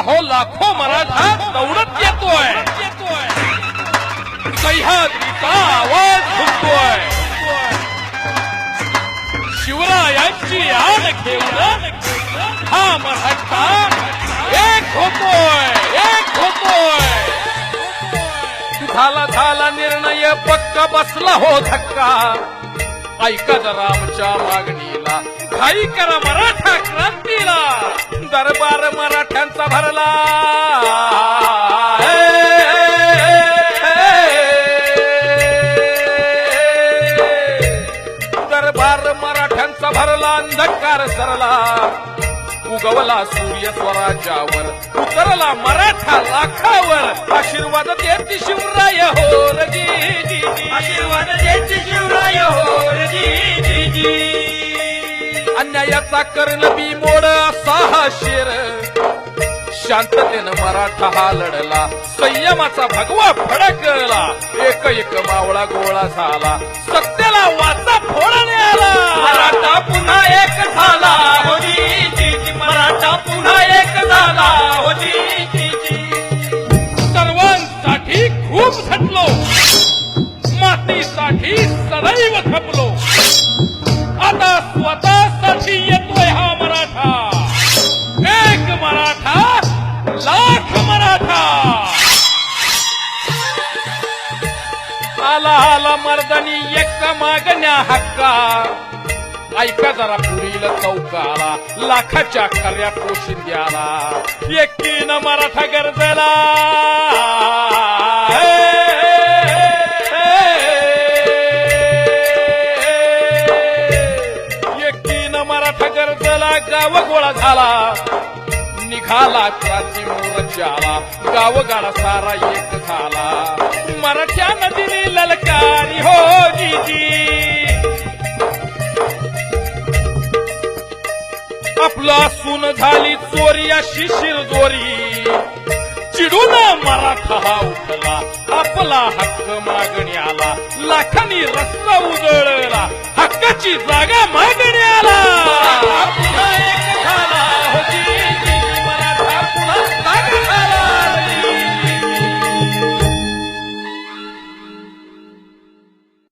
अहो लाखो मराठा दौडत येतोय. सह्याद्रीचा आवाज घुमतोय शिवरायांची आड घेऊन हा मराठा एक होतोय एक होतोय. झाला झाला निर्णय पक्का बसला हो धक्का. ऐका रामच्या आमच्या मागणीला. घाई करा मराठा भरला। दरबार मराठ्यांचा भरला अंधकार सरला. उगवला सूर्य स्वराज्यावर उतरला मराठा लाखावर. आशीर्वाद देती शिवराय हो रजी जी जी. आशीर्वाद देते शिवराय हो जी जी जी. अन्यायाचा कर्ण बी मोड असा हा शेर. शांततेनं मराठा हा लढला. संयमाचा भगवा फडकला. एक एक मावळा गोळा झाला. सत्याला वाचा फोडणे आला मराठा पुन्हा एक झाला. हो जी मराठा पुन्हा एक झाला. हो जी सर्वांसाठी खूप झटलो. मातीसाठी सदैव खपलो आता स्वतःसाठी आला मर्दानी एक मागण्या हक्का. ऐका जरा पुरील चौकाला लाखाच्या खऱ्या पोशिंद्याला. एकीन मराठा गरजला एकीन मराठा गरजला गाव गोळा झाला. निघाला क्रांती मोर्चाला गावगाडा सारा एक झाला. मराठ्या नदीने ललकारी हो जीजी आपला सून झाली चोरी अशी शिरदोरी. चिडून मराठा हा उठला. आपला हक्क मागण्याला लाखांनी रस्ता उजळला. हक्काची जागा मागणी